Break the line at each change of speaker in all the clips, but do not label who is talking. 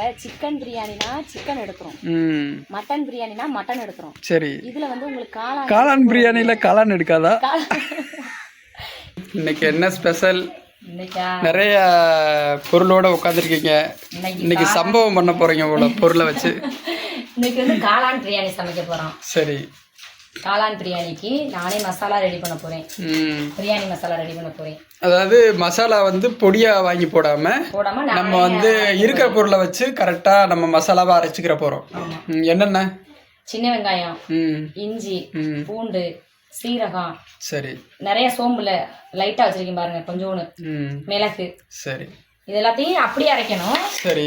இப்ப சிக்கன் பிரியாணினா சிக்கன் எடுக்கிறோம். மட்டன் பிரியாணினா மட்டன் எடுக்கிறோம்.
சரி.
இதுல வந்து உங்களுக்கு காளான்
காளான் பிரியாணியில் காளான் எடுக்காதா? இன்னைக்கு என்ன ஸ்பெஷல்
இன்னைக்கா?
நிறைய பொருளோட உட்காந்துருக்கீங்க
இன்னைக்கு
சம்பவம் பண்ண போறீங்க உங்கள பொருளை வச்சு.
இன்னைக்கு வந்து காளான் பிரியாணி சமைக்க போறோம்.
சரி.
காளான் பிரியாணிக்கு நானே மசாலா ரெடி பண்ண போறேன். பிரியாணி மசாலா ரெடி பண்ண போறேன்.
அதாவது மசாலா வந்து பொடியா வாங்கி போடாம நம்ம வந்து இருக்கிற பொருளை வச்சு கரெக்டா நம்ம மசாலாவை அரைச்சிக்கிற போறோம். என்னென்ன?
சின்ன வெங்காயம் இஞ்சி பூண்டு சீரகம்.
சரி.
நிறைய சோம்புல லைட்டா வச்சிருக்கேன் பாருங்க கொஞ்சோண்டு. மிளகு.
சரி.
இது எல்லாத்தையும் அப்படியே அரைக்கணும்.
சரி.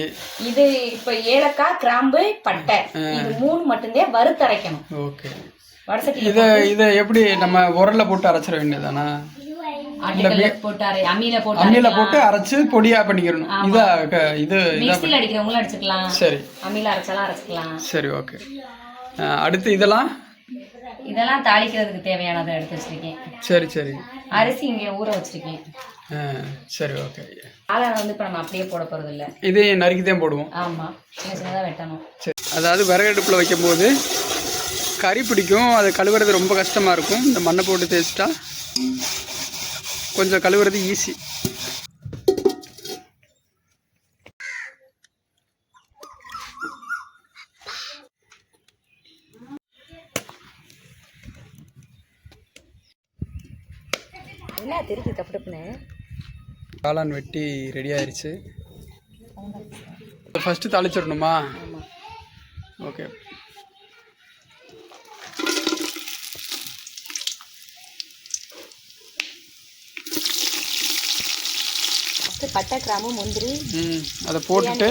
இது இப்ப ஏலக்காய் கிராம்பு பட்டை. இது மூணு மட்டும்தான் வறுத்து அரைக்கணும்.
ஓகே. இதை இதை எப்படி நம்ம உரல்ல போட்டு அரைச்சிட வேண்டியதானா
அம்மியில போட்டு
அரைச்சு பொடியா பண்ணிக்கிறணும். இதா இது இதா
மிக்சியில் அடிக்கிறவங்களும் அடிச்சுக்கலாம்.
சரி.
அம்மியில அரைச்சாலும் அரைச்சிக்கலாம்.
சரி ஓகே. அடுத்து இதெல்லாம்?
இதெல்லாம் தாளிக்கிறதுக்கு தேவையானதை எடுத்து வச்சிருக்கேன்.
சரி சரி.
அரிசி இங்க ஊற வச்சிருக்கேன்.
சரி ஓகே.
காளான் வந்து இப்ப நம்ம அப்படியே போட போறது இல்ல.
இதையும் நறுக்கி தான் போடுவோம்.
ஆமா. சின்ன சின்னதா வெட்டணும்.
சரி. அதாவது விறகடுப்பில் வைக்கும்போது கறி பிடிக்கும். அது கழுவுறது ரொம்ப கஷ்டமாக இருக்கும். இந்த மண்ணை போட்டு தேய்ச்சிட்டா கொஞ்சம் கழுவுறது ஈஸி
என்ன திருப்பி தப்பு தப்புன்னு
காளான் வெட்டி ரெடி ஆயிருச்சு. ஃபஸ்ட்டு தாளிச்சிடணுமா?
ஆமா.
ஓகே
பட்டை கிராம்பு முந்திரி
அதை போட்டுட்டு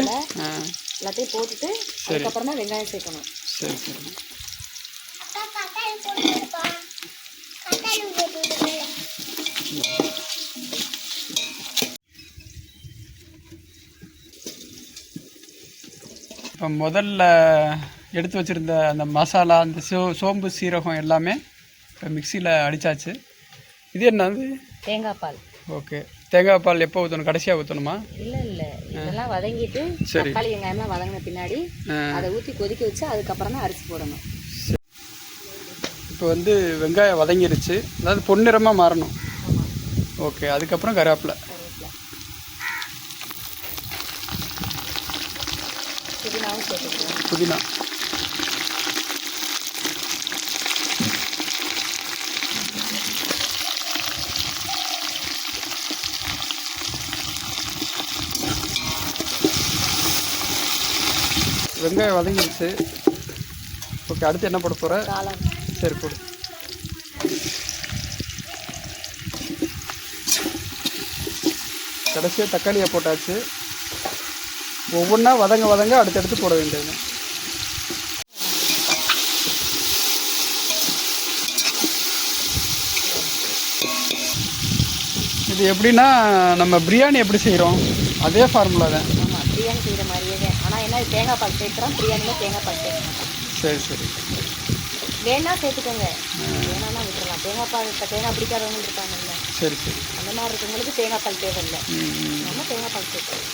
எல்லாத்தையும் போட்டுட்டு அதுக்கப்புறம் வெங்காயம் சேர்க்கணும்.
சரி சரி. இப்போ முதல்ல எடுத்து வச்சுருந்த அந்த மசாலா அந்த சோ சோம்பு சீரகம் எல்லாமே இப்போ மிக்சியில் அடித்தாச்சு இது என்னது?
தேங்காய் பால்.
ஓகே. தேங்காய் பால் எப்போ ஊற்றணும் கடைசியாக ஊற்றணுமா
இல்ல இல்ல. இதெல்லாம் வதங்கிட்டு. தக்காளி வெங்காயம்லாம் வதங்கின பின்னாடி. அதை ஊற்றி கொதிக்க வச்சு அதுக்கப்புறம் தான் அரிசி போடணும்.
இப்போ வந்து வெங்காயம் வதங்கிருச்சு. அதாவது பொன்னிறமாக மாறணும். ஓகே அதுக்கப்புறம் கருவேப்பிலை. புதினா. வெங்காயம் வதங்கிடுச்சு. ஓகே அடுத்து என்ன போட போகிற சரி போடு. கடைசியாக தக்காளியை போட்டாச்சு. ஒவ்வொன்றா வதங்க வதங்க அடுத்தடுத்து போட வேண்டியது. இது எப்படின்னா நம்ம பிரியாணி எப்படி செய்கிறோம் அதே ஃபார்முலா தான்.
பிரியாணி செய்கிற மாதிரியே இது தேங்காய் பால் சேர்க்குறோம். பிரியாணியில் தேங்காய் பால் சேர்க்க மாட்டோம்.
சரி சரி.
வேணா சேர்த்துக்கோங்க. வேணாம்னா விட்டுறலாம். தேங்காய் பால் இப்போ தேங்காய் பிடிக்காதவங்க இருக்காங்கல்ல.
சரி சரி.
அந்த மாதிரி இருக்கவங்களுக்கு தேங்காய் பால் தேவையில்லை. நம்ம தேங்காய் பால் சேர்க்கணும்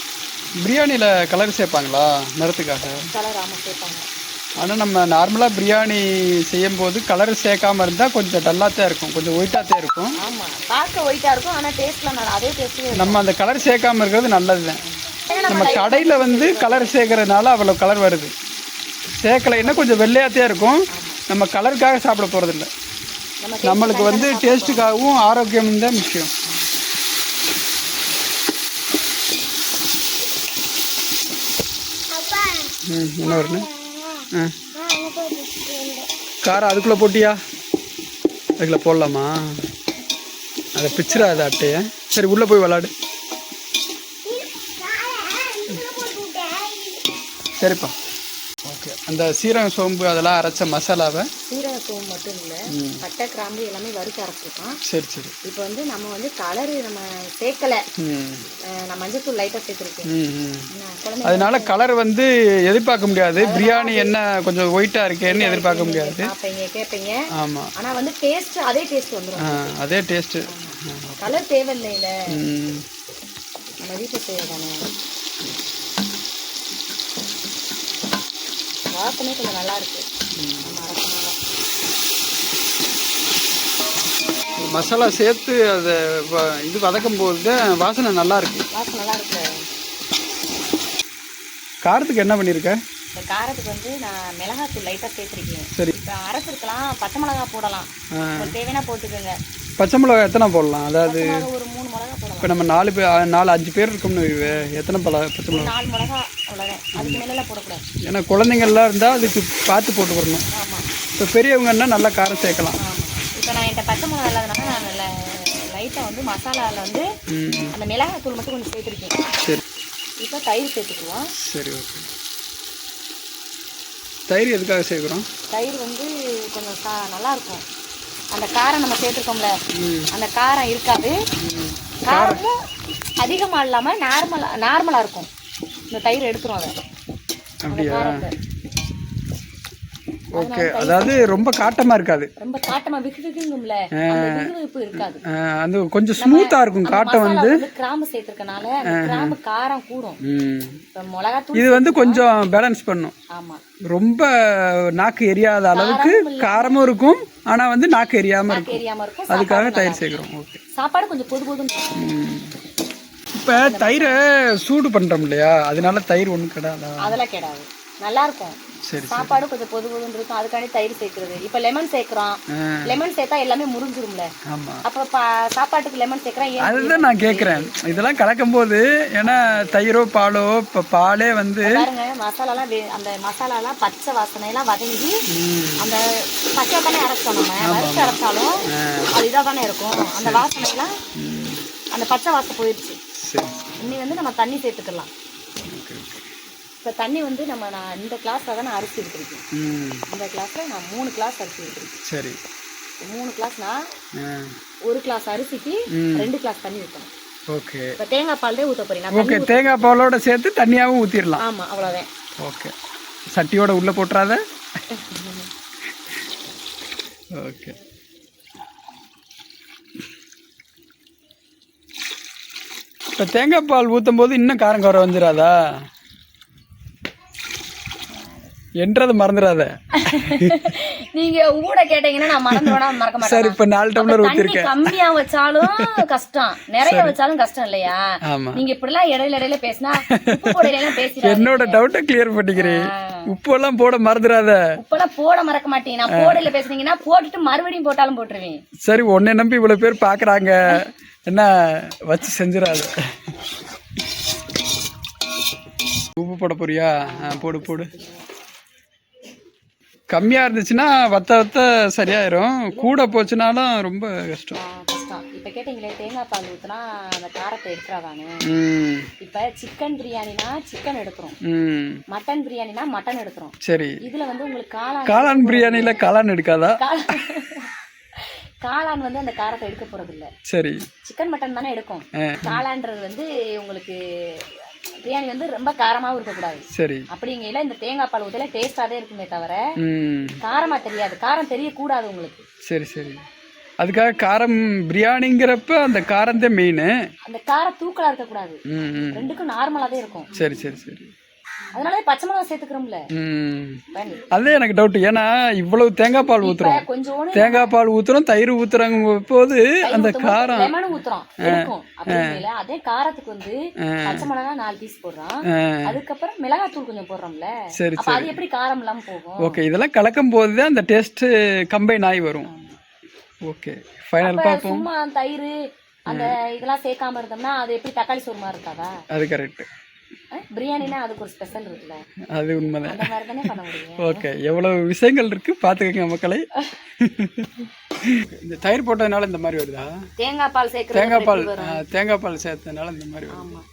பிரியாணியில் கலர் சேர்ப்பாங்களா? நிறத்துக்காக?
கலர் ஆமாம் சேர்ப்பாங்க.
ஆனால் நம்ம நார்மலாக பிரியாணி செய்யும்போது கலர் சேர்க்காம இருந்தால் கொஞ்சம் டல்லாக தான் இருக்கும். கொஞ்சம் ஒயிட்டாக தான் இருக்கும்.
ஆமாம் பார்க்க ஒயிட்டாக இருக்கும். ஆனால் டேஸ்ட்லாம் நல்லா அதே டேஸ்ட்டு
நம்ம அந்த கலர் சேர்க்காம இருக்கிறது நல்லது தான் நம்ம கடையில் வந்து கலர் சேர்க்கறதுனால அவ்வளோ கலர் வருது. சேர்க்கலைன்னா கொஞ்சம் வெள்ளையாத்தே இருக்கும். நம்ம கலருக்காக சாப்பிட போகிறதில்ல
நம்ம
நம்மளுக்கு வந்து டேஸ்ட்டுக்காகவும் ஆரோக்கியமும் தான் முக்கியம். ம் என்ன வருது ஆ காரம் அதுக்குள்ளே போட்டியா? அதுக்குள்ளே போடலாமா? அதை பிச்சிடாத அட்டையை. சரி உள்ளே போய் விளாடு. சரிப்பா. ஓகே. அந்த சீரகம் சோம்பு அதெல்லாம் அரைச்ச மசாலாவை?
சீரக சோம்பு மட்டும் இல்லை பட்டை கிராம்பு எல்லாமே வறுத்து அரைச்சிருக்கோம்.
சரி சரி.
இப்போ வந்து நம்ம வந்து கலரு நம்ம சேர்க்கலை.
ம்.
நான் மஞ்சத்தூள் லைட்டாக சேர்த்துருக்கேன்.
அதனால கலர் வந்து எதிர்பார்க்க முடியாது. பிரியாணி என்ன கொஞ்சம் ஒயிட்டாக இருக்கேன்னு எதிர்பார்க்க முடியாது.
பார்ப்பீங்க கேட்பீங்க
ஆமாம்
ஆனால் வந்து டேஸ்ட் அதே டேஸ்ட் வந்துடும்
அதே டேஸ்ட்டு
கலர் தேவையில்லைல
ம்.
நம்ம வீட்டில் செய்ய தானே வாசமே கொஞ்சம் நல்லா அரைச்சனால
மசாலா சேர்த்து அதை இது வதக்கும் போது வாசனை நல்லா இருக்கு
வாசம் நல்லா இருக்கு
காரத்துக்கு என்ன பண்ணியிருக்க?
இந்த காரத்துக்கு வந்து நான் மிளகாத்தூள் லைட்டாக சேர்த்துருக்கேன்.
சரி.
இப்போ அரைச்சிருக்கலாம் பச்சை மிளகா போடலாம். தேவைன்னா போட்டுக்கோங்க.
பச்சை மிளகா எத்தனை போடலாம்? அதாவது
ஒரு மூணு மிளகா போடலாம்.
இப்போ நம்ம நாலு பேர் நாலு அஞ்சு பேர் இருக்கோம்னு எத்தனை பழ பச்சை மிளகா?
நாலு மிளகா. அவ்வளோதான் அதுக்கு மேலே போடக்கூடாது.
ஏன்னா குழந்தைங்கள்லாம் இருந்தால் அதுக்கு பார்த்து போட்டு வரணும்
ஆமாம்
இப்போ பெரியவங்கன்னா நல்லா காரம் சேர்க்கலாம்.
ஆமாம் இப்போ நான் என்கிட்ட பச்சை மிளகா இல்லாதனால நான் லைட்டாக வந்து மசாலாவில் வந்து. அந்த மிளகாத்தூள் மட்டும் கொஞ்சம் சேர்த்துருக்கேன்.
சரி.
இப்போ தயிர் சேர்த்துக்குவோம்.
சரி ஓகே. தயிர் எதுக்காக சேர்க்குறோம்?
தயிர் வந்து கொஞ்சம் சா நல்லா இருக்கும் அந்த காரம் நம்ம சேர்த்துருக்கோம்ல அந்த காரம் இருக்காது. காரமும் அதிகமாக இல்லாமல் நார்மலாக நார்மலாக இருக்கும். இந்த தயிர் எடுத்துரும் அதை.
அப்படியா? ஓகே அதாவது ரொம்ப காட்டமாக இருக்காது.
ரொம்ப காட்டமா அந்த விறுவிறுப்பு இருக்காது.
அது கொஞ்சம் ஸ்மூத்தாக இருக்கும் காட்டம் வந்து.
கிராம்பு சேர்த்துருக்கனால கிராம்பு காரம் கூடும்.
இது வந்து கொஞ்சம் பேலன்ஸ் பண்ணும்.
ஆமா.
ரொம்ப நாக்கு எரியாத அளவுக்கு காரமும் இருக்கும் ஆனால் வந்து நாக்கு எரியாமல் இருக்கும். அதுக்காக தயிர் சேர்க்குறோம். ஓகே.
சாப்பாடு கொஞ்சம் பொது பொதுன்னு.
இப்போ தயிரை சூடு பண்ணுறோம் இல்லையா? அதனால தயிர் ஒன்றும் கிடையாதா
அதெல்லாம் கிடையாது நல்லா இருக்கும்.
சரி
சாப்பாடு கொஞ்சம் பொது பொதுன்னு இருக்கும். அதுக்காண்டி தயிர் சேர்க்கிறது. இப்போ லெமன் சேர்க்கிறோம். லெமன் சேர்த்தா எல்லாமே முறிஞ்சிரும்ல. அப்போ சாப்பாட்டுக்கு லெமன் சேர்க்கிறேன்
அதுதான் நான் கேட்குறேன் இதெல்லாம் கலக்கும்போது ஏன்னா தயிரோ பாலோ இப்போ பாலே வந்து
மசாலாலாம் அந்த மசாலாலாம் பச்சை வாசனையெல்லாம் வதங்கி அந்த பச்சை தானே அரைச்சோம் நம்ம. அரைச்சாலும் அது இதாக தானே இருக்கும். அந்த வாசனையெல்லாம் அந்த பச்சை வாசம் போயிடுச்சு. இன்னி வந்து நம்ம தண்ணி சேர்த்துக்கலாம். இப்போ தண்ணி வந்து நம்ம நான் இந்த கிளாஸில் தான் நான் அரிசி எடுத்துருக்கேன். இந்த கிளாஸில் நான் மூணு கிளாஸ் அரிசி எடுத்துருக்கேன்.
சரி.
மூணு கிளாஸ்னா ஒரு கிளாஸ் அரிசிக்கு ரெண்டு கிளாஸ் தண்ணி ஊற்றணும்
ஓகே.
இப்போ தேங்காய் பால் ஊற்ற நான்
ஓகே தேங்காய் பாலோட சேர்த்து தண்ணியாகவும் ஊற்றிடலாம்
ஆமாம் அவ்வளோதான்
ஓகே. சட்டியோட உள்ளே போட்டுறாத. ஓகே. இப்போ தேங்காய் பால் ஊற்றும் போது இன்னும் காரம் குறை வந்துடாதா என்றதை மறந்துடாத
நீங்க ஊட கேட்டீங்கன்னா நான் மறந்து வேணா மறக்க மாட்டேன்.
சரி இப்போ நாலு டம்ளர்
தண்ணி
ஊற்றிருக்கேன்
கம்மியா வச்சாலும் கஷ்டம். நிறைய வச்சாலும் கஷ்டம் இல்லையா? நீங்க இப்படிலாம் இடையில இடையில பேசினா உப்பு போடையில பேசிடாதீங்க.
என்னோட டவுட்டை கிளியர் பண்ணிக்கிறேன் உப்பெல்லாம் போட மறந்துடாத
உப்பெல்லாம் போட மறக்க மாட்டேன். நான் போடையில பேசுனீங்கன்னா போட்டுட்டு மறுபடியும் போட்டாலும் போட்டுருவேன்.
சரி உன்னை நம்பி இவ்வளோ பேர் பார்க்குறாங்க என்ன வச்சு செஞ்சிடாத. உப்பு போட போறியா? போடு போடு. கம்மியாக இருந்துச்சுன்னா வத்த வத்த சரியாயிரும். கூட போச்சுனாலும் ரொம்ப கஷ்டம்.
இப்ப கேட்டீங்களே தேங்காய் பால் ஊத்துனா அந்த காரத்தை எடுத்துறாதானு?
ம்.
இப்ப சிக்கன் பிரியாணினா சிக்கன் எடுக்கிறோம்.
ம்.
மட்டன் பிரியாணினா மட்டன் எடுக்கிறோம்.
சரி.
இதுல வந்து உங்களுக்கு காளான்
காளான் பிரியாணியில் காளான் எடுக்காதா?
காளான் வந்து அந்த காரத்தை எடுக்க போறது இல்ல
சரி.
சிக்கன் மட்டன் தானே எடுக்கும். காளான்றது வந்து உங்களுக்கு பிரியாணி வந்து ரொம்ப காரமாவும் இருக்கக்கூடாது.
சரி.
அப்படிங்கையில இந்த தேங்காய் பால் ஊத்தல டேஸ்டாவே இருக்குமே தவிர காரமா தெரியாது. காரம் தெரியக்கூடாது உங்களுக்கு.
சரி சரி. அதுக்காக காரம் பிரியாணிங்கிறப்ப அந்த காரம் தான் மெயின்
அந்த காரம் தூக்கலா இருக்கக்கூடாது. ரெண்டுக்கும் நார்மலாவே இருக்கும்.
சரி சரி சரி.
அதனால பச்சை மிளகா சேர்த்துக்கிறோம்ல.
அதே எனக்கு டவுட் ஏன்னா இவ்வளவு தேங்காய் பால் ஊத்துறோம்.
கொஞ்சோண்டு
தேங்காய் பால் ஊத்துறோம் தயிர் ஊத்துறாங்க போது அந்த காரம்.
லெமனும் ஊத்துறோம். அதே காரத்துக்கு வந்து பச்சை மிளகா நாலு பீஸ் போடுறோம். அதுக்கப்புறம் மிளகாத்தூள் கொஞ்சம் போடுறோம்ல.
சரி
அப்ப அது எப்படி காரம் இல்லாம போகும்?
ஓகே இதெல்லாம் கலக்கும் போது தான் அந்த டேஸ்ட் கம்பைன் ஆகி வரும். ஓகே ஃபைனல் பார்ப்போம்.
சும்மா தயிர் அந்த இதெல்லாம் சேர்க்காம இருந்தோம்னா அது எப்படி தக்காளி சோறு மாதிரி இருக்காதா?
அது கரெக்ட்
பிரியாணினா அதுக்கு ஒரு ஸ்பெஷல் இருக்குல்ல?
அது உண்மைதான்.
அந்த மாதிரி தானே பண்ண முடியும்.
ஓகே எவ்வளவு விஷயங்கள் இருக்கு பார்த்துக்கங்க மக்களை. இந்த தயிர் போட்டதுனால இந்த மாதிரி வருதா?
தேங்காய் பால் சேர்க்கறது
தேங்காய் பால் தேங்காய் பால் சேர்த்ததுனால இந்த மாதிரி வருது.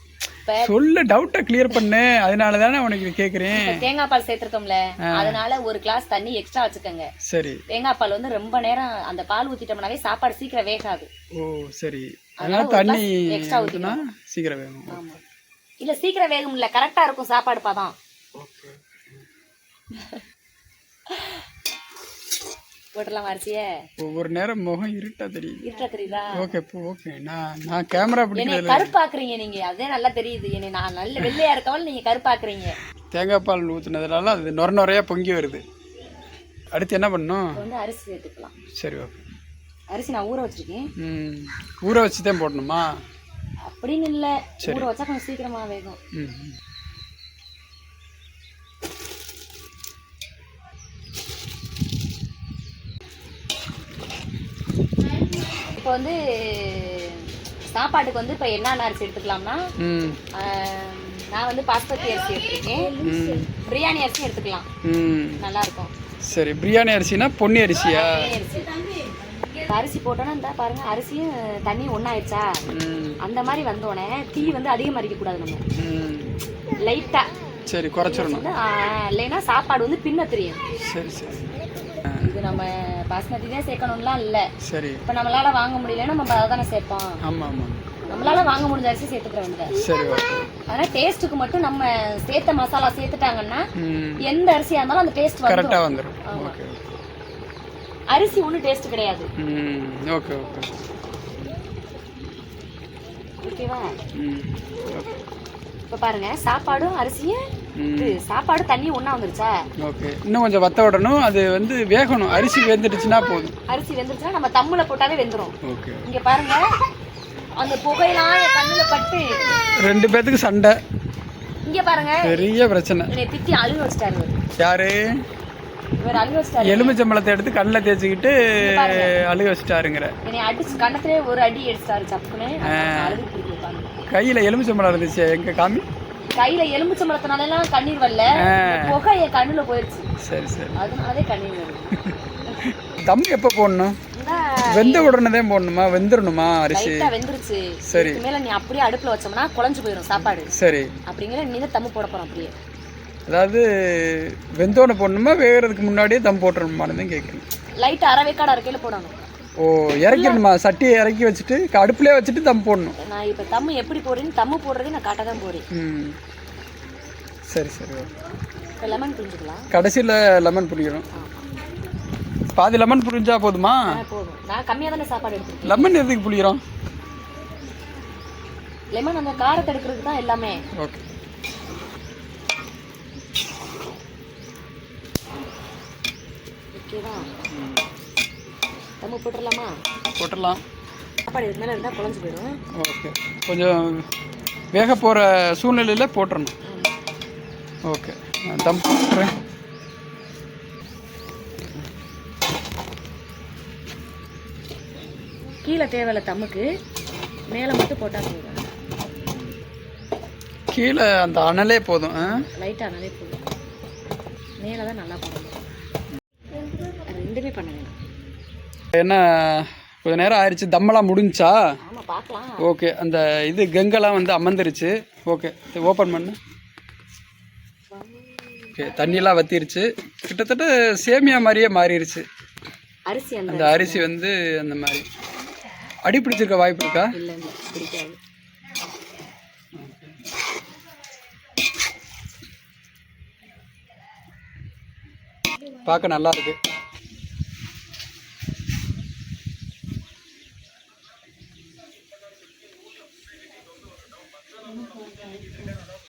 சொல்லு டவுட்டை கிளியர் பண்ணு. அதனால தானே உனக்கு கேட்குறேன்
இப்ப தேங்காய் பால் சேர்த்திருக்கோம்ல அதனால ஒரு கிளாஸ் தண்ணி எக்ஸ்ட்ரா வச்சுக்கோங்க.
சரி.
தேங்காய் பால் வந்து ரொம்ப நேரம் அந்த பால் ஊத்திட்டோம்னாவே சாப்பாடு சீக்கிரம் வேகாது.
ஓ சரி. அதனால தண்ணி
extra
ஊற்றினா சீக்கிரம் வேகும்.
ஆமா. இல்ல சீக்கிரம் வேகும் இல்ல கரெக்டா இருக்கும். சாப்பாடு பதம். போட்டுலாம் அரிசிய?
ஒவ்வொரு நேரம் முகம் இருட்டா தெரியுது.
இருட்டா தெரியுதா?
ஓகே இப்போ ஓகே நான் நான் கேமரா பிடிக்கிறது
கருப்பாக்குறீங்க நீங்க. அதே நல்லா தெரியுது. என்னை நான் நல்ல வெள்ளையா இருக்கவள் நீங்க கருப்பாக்குறீங்க.
தேங்காய் பால் ஊற்றுனதுனால அது நொர நொறையாக பொங்கி வருது. அடுத்து என்ன பண்ணணும்?
இப்போ வந்து அரிசி சேர்த்துக்கலாம்.
சரி ஓகே
அரிசி நான் ஊற வச்சிருக்கேன்.
ம் ஊற வச்சு தான் போடணுமா?
அப்படின்னு இல்லை. ஊற வச்சா கொஞ்சம் சீக்கிரமா வேகும். இப்போ வந்து சாப்பாட்டுக்கு வந்து இப்போ என்னென்ன அரிசி எடுத்துக்கலாம்னா நான் வந்து பாஸ்மதி அரிசி எடுத்திருக்கேன். பிரியாணி அரிசி எடுத்துக்கலாம். நல்லா இருக்கும்.
சரி பிரியாணி அரிசினா பொன்னி அரிசியா?
அரிசி. இப்ப அரிசி போட்டோன்னா இந்த பாருங்க அரிசியும் தண்ணியும் ஒன்றாயிடுச்சா அந்த மாதிரி வந்தோடனே தீ வந்து அதிகமாக அரிக்க கூடாது நம்ம.
ம்.
லைட்டா.
சரி குறைச்சிடணும்.
இல்லைன்னா சாப்பாடு வந்து பின்ன தெரியும்
சரி. சரி
இது நம்ம பாஸ்மதி தான் சேர்க்கணும்லாம் இல்லை.
சரி.
இப்போ நம்மளால வாங்க முடியலன்னா நம்ம அதை தானே சேர்ப்போம்.
ஆமாம் ஆமாம்
நம்மளால வாங்க முடிஞ்ச அரிசி சேர்த்துக்கிற வேண்டியது
சரி
அதனால் டேஸ்ட்டுக்கு மட்டும் நம்ம சேர்த்த மசாலா சேர்த்துட்டாங்கன்னா எந்த அரிசியாக இருந்தாலும் அந்த டேஸ்ட்
கரெக்டாக வந்துடும் ஓகே.
அரிசி ஒன்றும் டேஸ்ட் கிடையாது.
ஓகே ஓகே
ஓகேவா? இப்போ பாருங்க சாப்பாடும் அரிசியும் சாப்பாடு தண்ணி ஒன்றா வந்துருச்சா?
ஓகே இன்னும் கொஞ்சம் வத்த விடணும். அது வந்து வேகணும். அரிசி வெந்துடுச்சுன்னா போதும்.
அரிசி வெந்துருச்சுன்னா நம்ம தம்முல போட்டாலே வெந்துரும்.
ஓகே
இங்க பாருங்க அந்த புகையெல்லாம் கண்ணுல பட்டு.
ரெண்டு பேர்த்துக்கு சண்டை.
இங்க பாருங்க.
பெரிய பிரச்சனை.
என்னை திட்டி அழுக வச்சிட்டாரு.
யாரு?
இவர் அழுக வச்சிட்டாரு.
எலுமிச்சம்பழத்தை எடுத்து கண்ணில் தேய்ச்சிக்கிட்டு அழுக வச்சுட்டாருங்கிற.
என்னை அடிச்சு கண்ணத்திலே ஒரு அடி பிடிக்கும் பாருங்க.
கையில் எலுமிச்சம்பழம் இருந்துச்சு எங்க காமி?
கையில எலுமிச்சம்பழத்தினால எல்லாம் கண்ணீர் வரல. புகை என் கண்ணுல போயிடுச்சு
சரி சரி.
அதனாலே கண்ணீர் வருது
தம் எப்போ போடணும்? வெந்த உடனே போடணுமா? வெந்துடணுமா அரிசி?
வெந்துருச்சு.
சரி.
மேல நீ அப்படியே அடுப்புல வச்சோம்னா குழஞ்சு போயிடும் சாப்பாடு.
சரி.
அப்படிங்கிற நீ தான் தம்மு போட போறோம் அப்படியே.
அதாவது வெந்தோடனே போடணுமா வேகிறதுக்கு முன்னாடியே தம் போட்டுறணுமான்னு தான் கேட்குறேன்.
லைட் அரைவேக்காடு அரைக்கையில போடணும்.
ஓ இறக்கிடணுமா? சட்டியை இறக்கி வச்சுட்டு அடுப்புலேயே வச்சுட்டு தம் போடணும்.
நான் இப்ப தம்மு எப்படி போடுறேன்னு தம்மு போடுறதே நான் காட்ட தான் போறேன்.
ம். சரி சரி
இப்போ லெமன் புரிஞ்சுக்கலாம்
கடைசியில் லெமன் புளிக்கணும் பாதி லெமன் புரிஞ்சா போதுமா?
போதும். நான் கம்மியா தானே சாப்பாடு எடுத்துருக்கேன்.
லெமன் எதுக்கு புளிக்கிறோம்
லெமன் அந்த காரத்தை எடுக்கிறதுக்கு தான் எல்லாமே.
ஓகே.
ஓகேவா? தம்மு போட்டுடலாமா
போட்டுடலாம்.
சாப்பாடு இதுக்கு மேலே இருந்தால் குழஞ்சு போயிடும்.
ஓகே. கொஞ்சம் வேக போகிற சூழ்நிலையில் போட்டுறணும். ஓகே. நான் தம் போட்டுறேன்.
கீழே தேவையில்ல தம்முக்கு. மேலே மட்டும் போட்டால் போதும்.
கீழே அந்த அனலே போதும்?
லைட்டாக நல்லாவே போதும். மேலே தான் நல்லா ரெண்டுமே பண்ண வேணும்
என்ன கொஞ்ச நேரம் ஆயிடுச்சு தம்மெல்லாம் முடிஞ்சா? ஓகே அந்த இது கங்கெல்லாம் வந்து அமர்ந்துருச்சு. ஓகே ஓப்பன் பண்ணு. ஓகே தண்ணியெல்லாம் வத்திருச்சு. கிட்டத்தட்ட சேமியா மாதிரியே மாறிடுச்சு
அரிசி அந்த
அரிசி வந்து அந்த மாதிரி. அடி பிடிச்சிருக்க வாய்ப்பு இருக்கா? பார்க்க நல்லா இருக்கு.